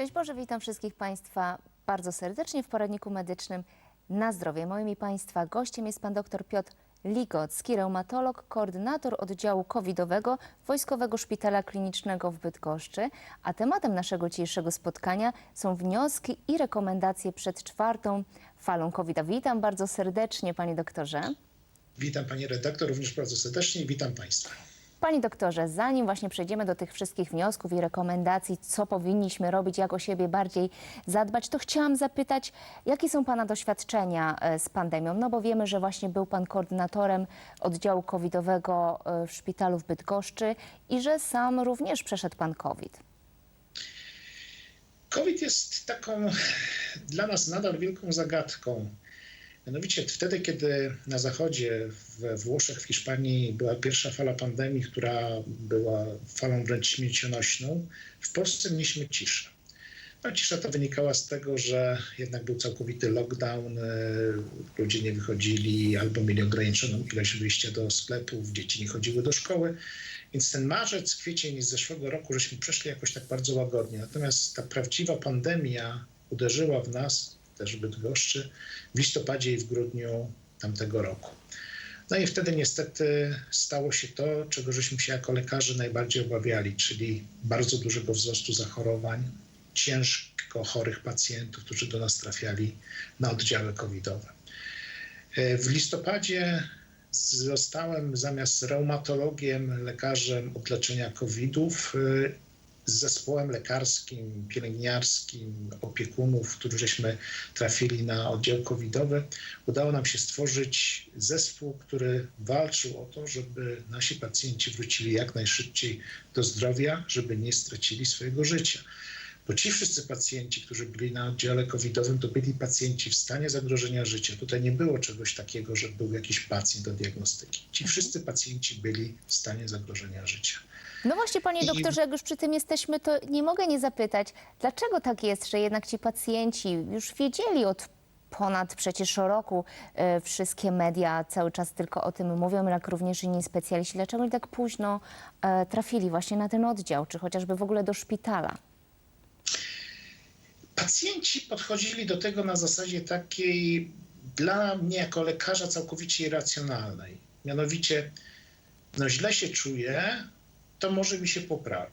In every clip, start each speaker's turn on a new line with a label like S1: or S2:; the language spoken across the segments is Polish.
S1: Cześć Boże, witam wszystkich Państwa bardzo serdecznie w poradniku medycznym na zdrowie. Moim i Państwa gościem jest Pan dr Piotr Ligocki, reumatolog, koordynator oddziału covidowego Wojskowego Szpitala Klinicznego w Bydgoszczy. A tematem naszego dzisiejszego spotkania są wnioski i rekomendacje przed czwartą falą covid -a. Witam bardzo serdecznie Panie doktorze.
S2: Witam Pani redaktor również bardzo serdecznie i witam Państwa.
S1: Panie doktorze, zanim właśnie przejdziemy do tych wszystkich wniosków i rekomendacji, co powinniśmy robić, jak o siebie bardziej zadbać, to chciałam zapytać, jakie są Pana doświadczenia e, z pandemią? No bo wiemy, że właśnie był Pan koordynatorem oddziału covidowego e, w szpitalu w Bydgoszczy i że sam również przeszedł Pan COVID.
S2: COVID jest taką dla nas nadal wielką zagadką. Mianowicie wtedy, kiedy na zachodzie, we Włoszech, w Hiszpanii była pierwsza fala pandemii, która była falą wręcz śmiercionośną, w Polsce mieliśmy ciszę. No, cisza ta wynikała z tego, że jednak był całkowity lockdown, e, ludzie nie wychodzili albo mieli ograniczoną ilość wyjścia do sklepów, dzieci nie chodziły do szkoły. Więc ten marzec, kwiecień z zeszłego roku żeśmy przeszli jakoś tak bardzo łagodnie. Natomiast ta prawdziwa pandemia uderzyła w nas, też Bydgoszczy, w listopadzie i w grudniu tamtego roku. No i wtedy niestety stało się to, czego żeśmy się jako lekarze najbardziej obawiali, czyli bardzo dużego wzrostu zachorowań, ciężko chorych pacjentów, którzy do nas trafiali na oddziały covidowe. E, W listopadzie zostałem zamiast reumatologiem, lekarzem od leczenia covidów e, z zespołem lekarskim, pielęgniarskim, opiekunów, którzy żeśmy trafili na oddział covidowy, udało nam się stworzyć zespół, który walczył o to, żeby nasi pacjenci wrócili jak najszybciej do zdrowia, żeby nie stracili swojego życia. Bo ci wszyscy pacjenci, którzy byli na oddziale covidowym, to byli pacjenci w stanie zagrożenia życia. Tutaj nie było czegoś takiego, że był jakiś pacjent do diagnostyki. Ci wszyscy pacjenci byli w stanie zagrożenia życia.
S1: No właśnie, panie
S2: I-
S1: doktorze, jak już przy tym jesteśmy, to nie mogę nie zapytać, dlaczego tak jest, że jednak ci pacjenci już wiedzieli od ponad przecież roku e, wszystkie media cały czas tylko o tym mówią, jak również inni specjaliści. Dlaczego oni tak późno e, trafili właśnie na ten oddział, czy chociażby w ogóle do szpitala?
S2: Pacjenci podchodzili do tego na zasadzie takiej dla mnie jako lekarza całkowicie irracjonalnej. Mianowicie, no źle się czuję, to może mi się poprawi.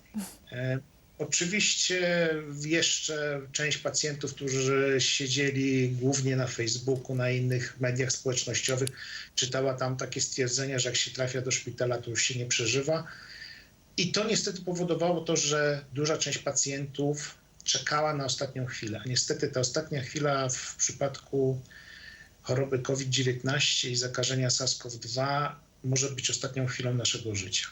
S2: E, oczywiście jeszcze część pacjentów, którzy siedzieli głównie na Facebooku, na innych mediach społecznościowych, czytała tam takie stwierdzenia, że jak się trafia do szpitala, to już się nie przeżywa. I to niestety powodowało to, że duża część pacjentów czekała na ostatnią chwilę. A niestety ta ostatnia chwila w przypadku choroby COVID-19 i zakażenia SARS-CoV-2 może być ostatnią chwilą naszego życia.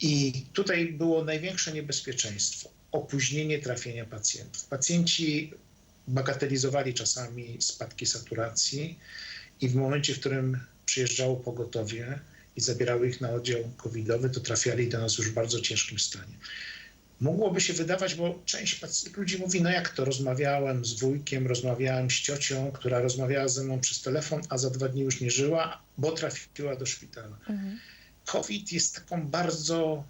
S2: I tutaj było największe niebezpieczeństwo opóźnienie trafienia pacjentów. Pacjenci bagatelizowali czasami spadki saturacji i w momencie, w którym przyjeżdżało pogotowie i zabierały ich na oddział covidowy, to trafiali do nas już w bardzo ciężkim stanie. Mogłoby się wydawać, bo część ludzi mówi, no jak to, rozmawiałem z wujkiem, rozmawiałem z ciocią, która rozmawiała ze mną przez telefon, a za dwa dni już nie żyła, bo trafiła do szpitala. COVID jest taką bardzo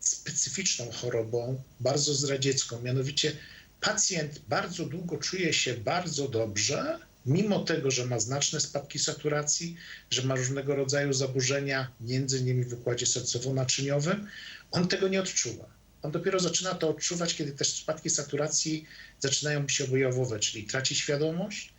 S2: specyficzną chorobą, bardzo zdradziecką. Mianowicie pacjent bardzo długo czuje się bardzo dobrze, mimo tego, że ma znaczne spadki saturacji, że ma różnego rodzaju zaburzenia, między innymi w układzie sercowo-naczyniowym, on tego nie odczuwa. On dopiero zaczyna to odczuwać, kiedy też spadki saturacji zaczynają być objawowe, czyli traci świadomość,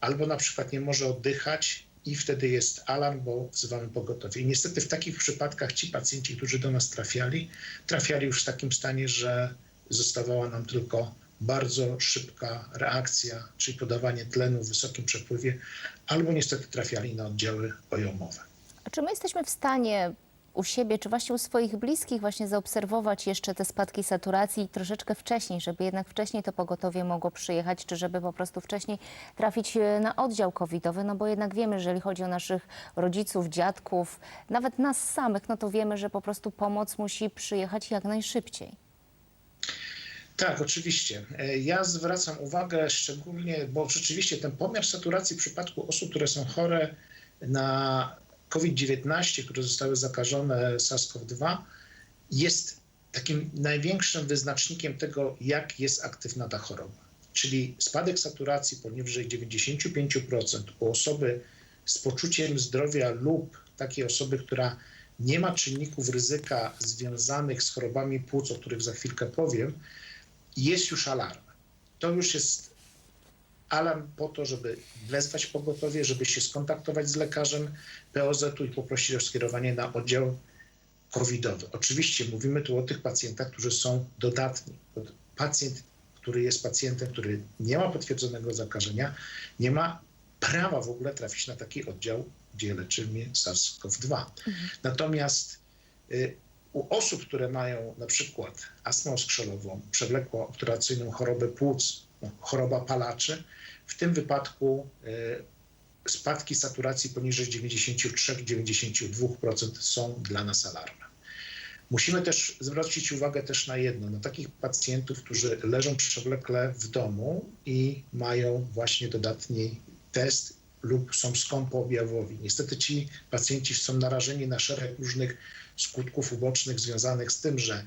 S2: albo na przykład nie może oddychać i wtedy jest alarm, bo wzywamy pogotowie. I niestety w takich przypadkach ci pacjenci, którzy do nas trafiali, trafiali już w takim stanie, że zostawała nam tylko bardzo szybka reakcja, czyli podawanie tlenu w wysokim przepływie, albo niestety trafiali na oddziały ojomowe.
S1: A czy my jesteśmy w stanie u siebie, czy właśnie u swoich bliskich właśnie zaobserwować jeszcze te spadki saturacji troszeczkę wcześniej, żeby jednak wcześniej to pogotowie mogło przyjechać, czy żeby po prostu wcześniej trafić e, na oddział covidowy, no bo jednak wiemy, jeżeli chodzi o naszych rodziców, dziadków, nawet nas samych, no to wiemy, że po prostu pomoc musi przyjechać jak najszybciej.
S2: Tak, oczywiście. E, Ja zwracam uwagę szczególnie, bo rzeczywiście ten pomiar saturacji w przypadku osób, które są chore na COVID-19, które zostały zakażone SARS-CoV-2, jest takim największym wyznacznikiem tego, jak jest aktywna ta choroba. Czyli spadek saturacji powyżej 95% u osoby z poczuciem zdrowia lub takiej osoby, która nie ma czynników ryzyka związanych z chorobami płuc, o których za chwilkę powiem, jest już alarm. To już jest alarm po to, żeby wezwać pogotowie, żeby się skontaktować z lekarzem POZ-u i poprosić o skierowanie na oddział covidowy. Oczywiście mówimy tu o tych pacjentach, którzy są dodatni. Pacjent, który jest pacjentem, który nie ma potwierdzonego zakażenia, nie ma prawa w ogóle trafić na taki oddział, gdzie leczymy SARS-CoV-2. Natomiast y, u osób, które mają na przykład astmę oskrzelową, przewlekłą obturacyjną chorobę płuc, choroba palaczy, w tym wypadku y, spadki saturacji poniżej 93-92% są dla nas alarmem. Musimy też zwrócić uwagę też na jedno, na takich pacjentów, którzy leżą przewlekle w domu i mają właśnie dodatni test lub są skąpo objawowi. Niestety ci pacjenci są narażeni na szereg różnych skutków ubocznych związanych z tym, że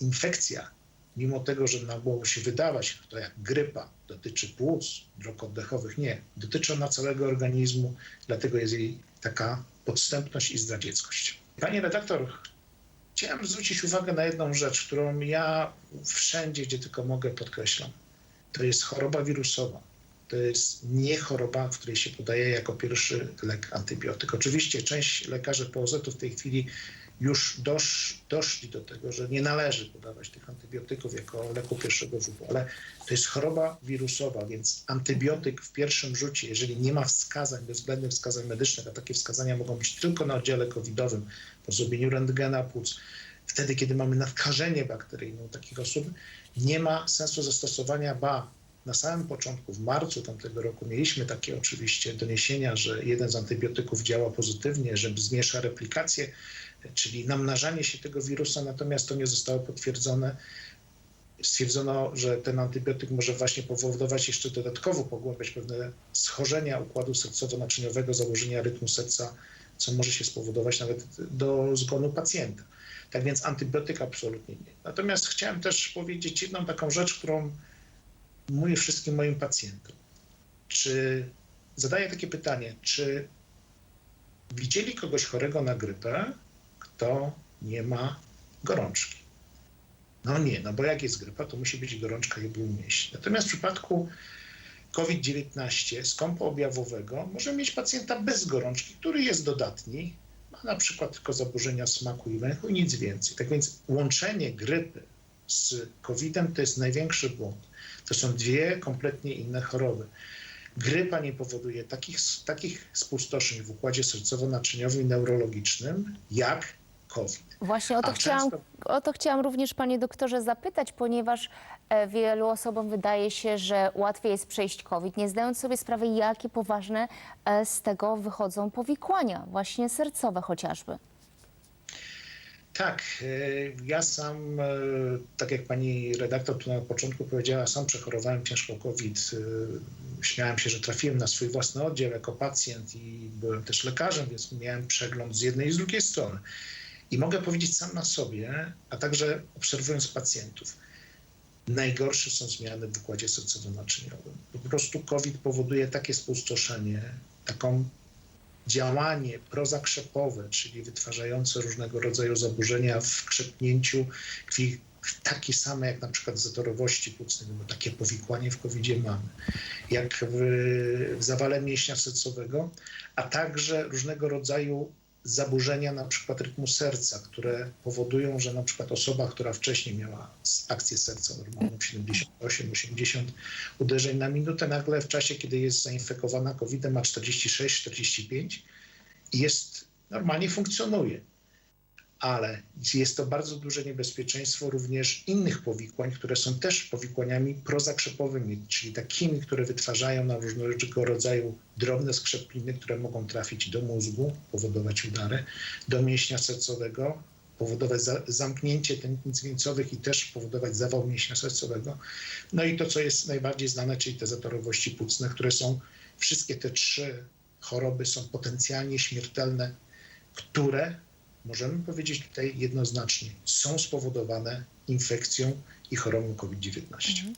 S2: infekcja, mimo tego, że mogło się wydawać, to jak grypa, dotyczy płuc, dróg oddechowych, nie. Dotyczy ona całego organizmu, dlatego jest jej taka podstępność i zdradzieckość. Pani redaktor, chciałem zwrócić uwagę na jedną rzecz, którą ja wszędzie, gdzie tylko mogę, podkreślam. To jest choroba wirusowa. To jest nie choroba, w której się podaje jako pierwszy lek antybiotyk. Oczywiście część lekarzy POZ-u w tej chwili już dosz, doszli do tego, że nie należy podawać tych antybiotyków jako leku pierwszego rzutu, ale to jest choroba wirusowa, więc antybiotyk w pierwszym rzucie, jeżeli nie ma wskazań, bezwzględnych wskazań medycznych, a takie wskazania mogą być tylko na oddziale covidowym, po zrobieniu rentgena płuc, wtedy, kiedy mamy nadkażenie bakteryjne u takich osób, nie ma sensu zastosowania, ba, na samym początku, w marcu tamtego roku, mieliśmy takie oczywiście doniesienia, że jeden z antybiotyków działa pozytywnie, że zmniejsza replikację, czyli namnażanie się tego wirusa, natomiast to nie zostało potwierdzone. Stwierdzono, że ten antybiotyk może właśnie powodować jeszcze dodatkowo pogłębiać pewne schorzenia układu sercowo-naczyniowego, założenia rytmu serca, co może się spowodować nawet do zgonu pacjenta. Tak więc antybiotyk absolutnie nie. Natomiast chciałem też powiedzieć jedną taką rzecz, którą mówię wszystkim moim pacjentom. Czy zadaję takie pytanie, czy widzieli kogoś chorego na grypę, kto nie ma gorączki? No nie, no bo jak jest grypa, to musi być gorączka i ból mięśni. Natomiast w przypadku COVID-19 skąpo objawowego może mieć pacjenta bez gorączki, który jest dodatni, ma na przykład tylko zaburzenia smaku i węchu i nic więcej. Tak więc łączenie grypy z COVID-em to jest największy błąd. To są dwie kompletnie inne choroby. Grypa nie powoduje takich, takich spustoszeń w układzie sercowo-naczyniowym i neurologicznym jak COVID.
S1: Właśnie o to,
S2: A
S1: chciałam,
S2: często-
S1: o to chciałam również, panie doktorze, zapytać, ponieważ e, wielu osobom wydaje się, że łatwiej jest przejść COVID, nie zdając sobie sprawy, jakie poważne e, z tego wychodzą powikłania, właśnie sercowe chociażby.
S2: Tak, e, ja sam, tak jak pani redaktor tu na początku powiedziała, sam przechorowałem ciężko COVID. Śmiałem się, że trafiłem na swój własny oddział jako pacjent i byłem też lekarzem, więc miałem przegląd z jednej i z drugiej strony. I mogę powiedzieć sam na sobie, a także obserwując pacjentów, najgorsze są zmiany w układzie sercowo-naczyniowym. Po prostu COVID powoduje takie spustoszenie, taką działanie prozakrzepowe, czyli wytwarzające różnego rodzaju zaburzenia w krzepnięciu krwi, takie same jak na przykład zatorowości płucnej, bo takie powikłanie w covid mamy, jak w, w zawale mięśnia sercowego, a także różnego rodzaju zaburzenia na przykład rytmu serca, które powodują, że na przykład osoba, która wcześniej miała akcję serca normalną 78-80 uderzeń na minutę, nagle w czasie, kiedy jest zainfekowana COVID-em ma 46-45 i jest, normalnie funkcjonuje. Ale jest to bardzo duże niebezpieczeństwo również innych powikłań, które są też powikłaniami prozakrzepowymi, czyli takimi, które wytwarzają na różnego rodzaju drobne skrzepliny, które mogą trafić do mózgu, powodować udary, do mięśnia sercowego, powodować za, zamknięcie tętnic wieńcowych i też powodować zawał mięśnia sercowego. No i to, co jest najbardziej znane, czyli te zatorowości płucne, które są, wszystkie te trzy choroby są potencjalnie śmiertelne, które możemy powiedzieć tutaj jednoznacznie, są spowodowane infekcją i chorobą COVID-19.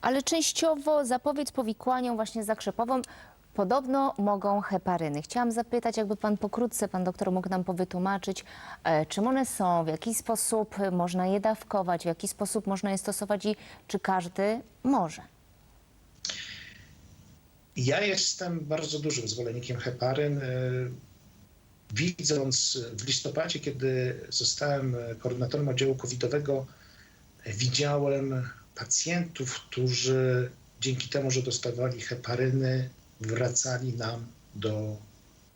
S1: Ale częściowo zapowiedź powikłanią właśnie zakrzepową podobno mogą heparyny. Chciałam zapytać, jakby pan pokrótce, pan doktor mógł nam powytłumaczyć, e, czym one są, w jaki sposób można je dawkować, w jaki sposób można je stosować i czy każdy może.
S2: Ja jestem bardzo dużym zwolennikiem heparyn. Widząc w listopadzie, kiedy zostałem koordynatorem oddziału covidowego, widziałem pacjentów, którzy dzięki temu, że dostawali heparyny, wracali nam do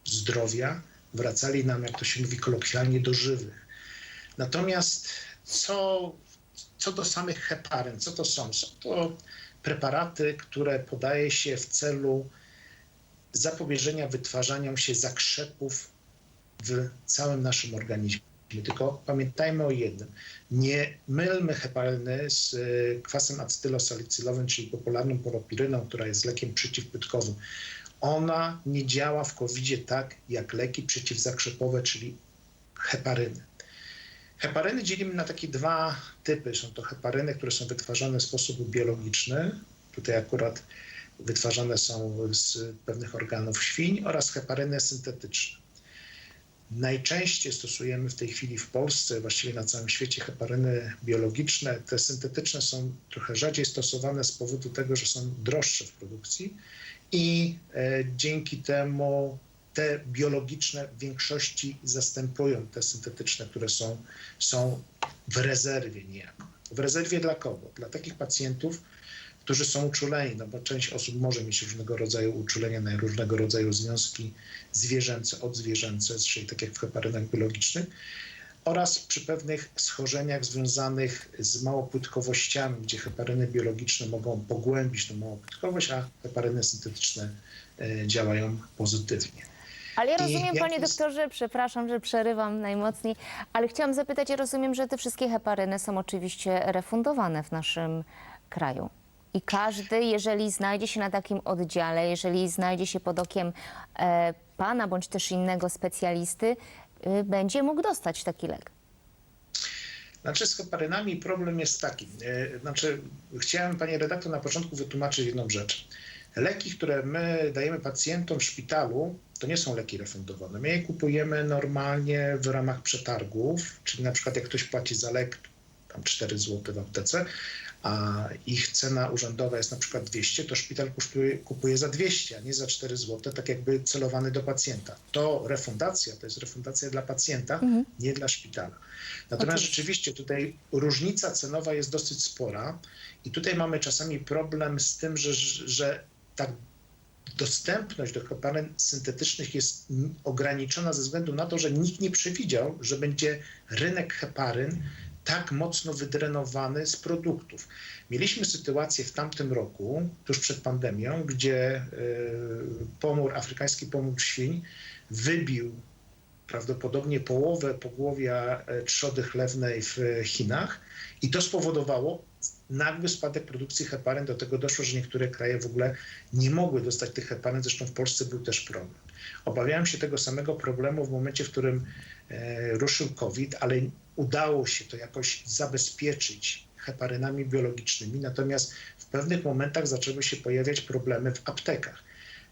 S2: zdrowia, wracali nam, jak to się mówi kolokwialnie, do żywych. Natomiast co, co do samych heparyn, co to są? Są to preparaty, które podaje się w celu zapobieżenia wytwarzaniom się zakrzepów w całym naszym organizmie. Tylko pamiętajmy o jednym. Nie mylmy heparyny z e, kwasem acetylosalicylowym, czyli popularną polopiryną, która jest lekiem przeciwpytkowym. Ona nie działa w covid tak jak leki przeciwzakrzepowe, czyli heparyny. Heparyny dzielimy na takie dwa typy. Są to heparyny, które są wytwarzane w sposób biologiczny. Tutaj akurat wytwarzane są z pewnych organów świń oraz heparyny syntetyczne. Najczęściej stosujemy w tej chwili w Polsce, właściwie na całym świecie heparyny biologiczne. Te syntetyczne są trochę rzadziej stosowane z powodu tego, że są droższe w produkcji i e, dzięki temu te biologiczne w większości zastępują te syntetyczne, które są, są w rezerwie niejako. W rezerwie dla kogo? Dla takich pacjentów, którzy są uczuleni, no bo część osób może mieć różnego rodzaju uczulenia na różnego rodzaju związki zwierzęce, odzwierzęce, czyli tak jak w heparynach biologicznych, oraz przy pewnych schorzeniach związanych z małopłytkowościami, gdzie heparyny biologiczne mogą pogłębić tą małopłytkowość, a heparyny syntetyczne e, działają pozytywnie.
S1: Ale ja rozumiem, panie
S2: jest-
S1: doktorze, przepraszam, że przerywam najmocniej, ale chciałam zapytać, ja rozumiem, że te wszystkie heparyny są oczywiście refundowane w naszym kraju. I każdy, jeżeli znajdzie się na takim oddziale, jeżeli znajdzie się pod okiem e, pana bądź też innego specjalisty, y, będzie mógł dostać taki lek.
S2: Znaczy z heparynami problem jest taki. e, Znaczy, chciałem pani redaktor na początku wytłumaczyć jedną rzecz. Leki, które my dajemy pacjentom w szpitalu, to nie są leki refundowane. My je kupujemy normalnie w ramach przetargów, czyli na przykład jak ktoś płaci za lek tam 4 zł w aptece, a ich cena urzędowa jest na przykład 200, to szpital kupuje, kupuje za 200, a nie za 4 zł, tak jakby celowany do pacjenta. To refundacja, to jest refundacja dla pacjenta, nie dla szpitala. Natomiast rzeczywiście tutaj różnica cenowa jest dosyć spora i tutaj mamy czasami problem z tym, że, że ta dostępność do heparyn syntetycznych jest ograniczona ze względu na to, że nikt nie przewidział, że będzie rynek heparyn tak mocno wydrenowany z produktów. Mieliśmy sytuację w tamtym roku, tuż przed pandemią, gdzie y, pomór, afrykański pomór świń wybił prawdopodobnie połowę pogłowia e, trzody chlewnej w Chinach i to spowodowało nagły spadek produkcji heparyn. Do tego doszło, że niektóre kraje w ogóle nie mogły dostać tych heparyn, zresztą w Polsce był też problem. Obawiałem się tego samego problemu w momencie, w którym e, ruszył COVID, ale udało się to jakoś zabezpieczyć heparynami biologicznymi, natomiast w pewnych momentach zaczęły się pojawiać problemy w aptekach.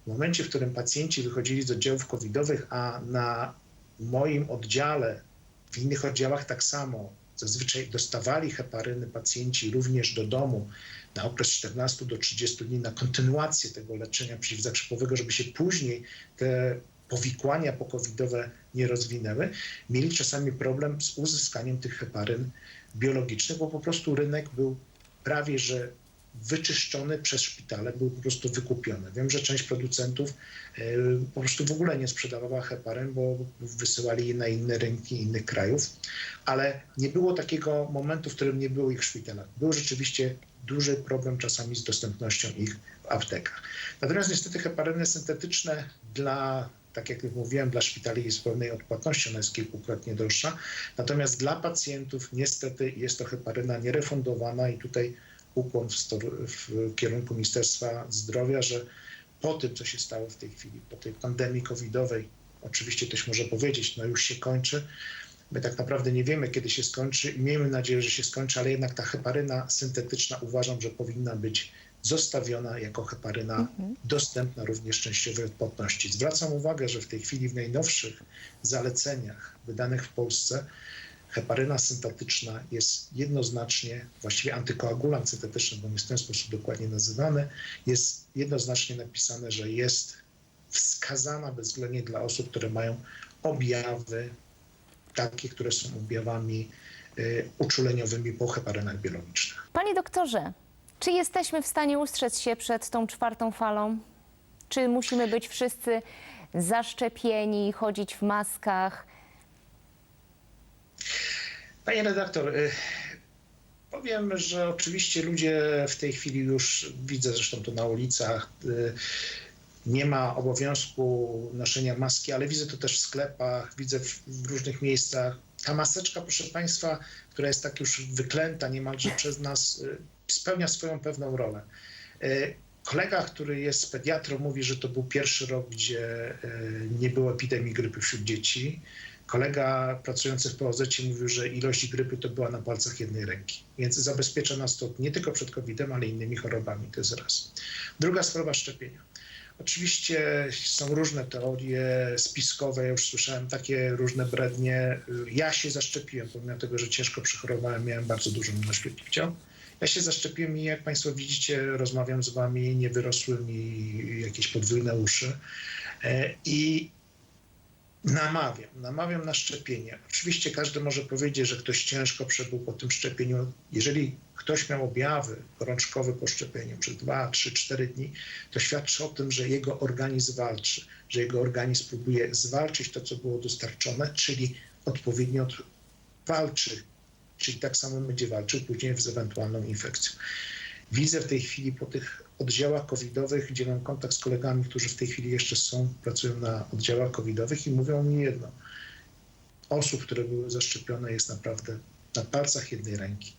S2: W momencie, w którym pacjenci wychodzili z oddziałów covidowych, a na moim oddziale, w innych oddziałach tak samo, zazwyczaj dostawali heparyny pacjenci również do domu na okres 14 do 30 dni na kontynuację tego leczenia przeciwzakrzepowego, żeby się później te powikłania pokowidowe nie rozwinęły, mieli czasami problem z uzyskaniem tych heparyn biologicznych, bo po prostu rynek był prawie że wyczyszczony przez szpitale, był po prostu wykupiony. Wiem, że część producentów e, po prostu w ogóle nie sprzedawała heparyn, bo wysyłali je na inne rynki innych krajów, ale nie było takiego momentu, w którym nie było ich w szpitalach. Był rzeczywiście duży problem czasami z dostępnością ich w aptekach. Natomiast niestety heparyny syntetyczne dla tak jak mówiłem, dla szpitali jest pewnej odpłatności, ona jest kilkukrotnie droższa. Natomiast dla pacjentów niestety jest to heparyna nierefundowana i tutaj ukłon w, w kierunku Ministerstwa Zdrowia, że po tym, co się stało w tej chwili, po tej pandemii covidowej, Oczywiście ktoś może powiedzieć, no już się kończy. My tak naprawdę nie wiemy, kiedy się skończy i miejmy nadzieję, że się skończy, ale jednak ta heparyna syntetyczna uważam, że powinna być zostawiona jako heparyna dostępna również częściowej odporności. Zwracam uwagę, że w tej chwili w najnowszych zaleceniach wydanych w Polsce heparyna syntetyczna jest jednoznacznie, właściwie antykoagulant syntetyczny, bo on jest w ten sposób dokładnie nazywany, jest jednoznacznie napisane, że jest wskazana bezwzględnie dla osób, które mają objawy takie, które są objawami y, uczuleniowymi po heparynach biologicznych.
S1: Panie doktorze, czy jesteśmy w stanie ustrzec się przed tą czwartą falą? Czy musimy być wszyscy zaszczepieni, chodzić w maskach?
S2: Panie redaktor, y, powiem, że oczywiście ludzie w tej chwili już widzę zresztą to na ulicach. Nie ma obowiązku noszenia maski, ale widzę to też w sklepach, widzę w, w różnych miejscach. Ta maseczka, proszę Państwa, która jest tak już wyklęta niemalże przez nas, y, spełnia swoją pewną rolę. Y, Kolega, który jest pediatrą, mówi, że to był pierwszy rok, gdzie y, nie było epidemii grypy wśród dzieci. Kolega pracujący w POZ mówił, że ilość grypy to była na palcach jednej ręki. Więc zabezpiecza nas to nie tylko przed COVID-em, ale innymi chorobami. To jest raz. Druga sprawa szczepienia. Oczywiście są różne teorie spiskowe. Ja już słyszałem takie różne brednie. Ja się zaszczepiłem, pomimo tego, że ciężko przechorowałem, miałem bardzo dużą ilość ślepiwciał. Ja się zaszczepiłem i jak Państwo widzicie, rozmawiam z Wami, nie wyrosły mi jakieś podwójne uszy. E, I Namawiam, namawiam na szczepienie. Oczywiście każdy może powiedzieć, że ktoś ciężko przebył po tym szczepieniu. Jeżeli ktoś miał objawy gorączkowe po szczepieniu przez 2, 3, 4 dni, to świadczy o tym, że jego organizm walczy, że jego organizm próbuje zwalczyć to, co było dostarczone, czyli odpowiednio od- walczy, czyli tak samo będzie walczył później z ewentualną infekcją. Widzę w tej chwili po tych oddziałach covidowych, gdzie mam kontakt z kolegami, którzy w tej chwili jeszcze są, pracują na oddziałach covidowych i mówią mi jedno. Osób, które były zaszczepione jest naprawdę na palcach jednej ręki.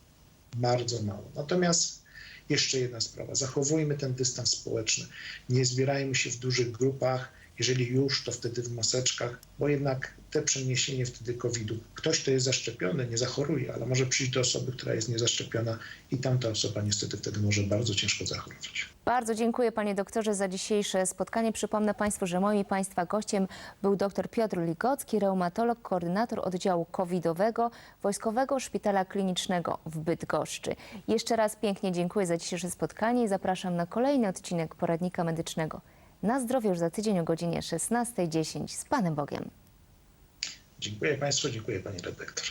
S2: Bardzo mało. Natomiast jeszcze jedna sprawa. Zachowujmy ten dystans społeczny. Nie zbierajmy się w dużych grupach. Jeżeli już, to wtedy w maseczkach, bo jednak te przeniesienie wtedy COVID-u. Ktoś, kto jest zaszczepiony, nie zachoruje, ale może przyjść do osoby, która jest niezaszczepiona i tamta osoba niestety wtedy może bardzo ciężko zachorować.
S1: Bardzo dziękuję panie doktorze za dzisiejsze spotkanie. Przypomnę państwu, że moim państwa gościem był dr Piotr Ligocki, reumatolog, koordynator oddziału covidowego Wojskowego Szpitala Klinicznego w Bydgoszczy. Jeszcze raz pięknie dziękuję za dzisiejsze spotkanie i zapraszam na kolejny odcinek poradnika medycznego. Na zdrowie już za tydzień o godzinie 16.10. Z Panem Bogiem.
S2: Dziękuję Państwu, dziękuję Pani redaktor.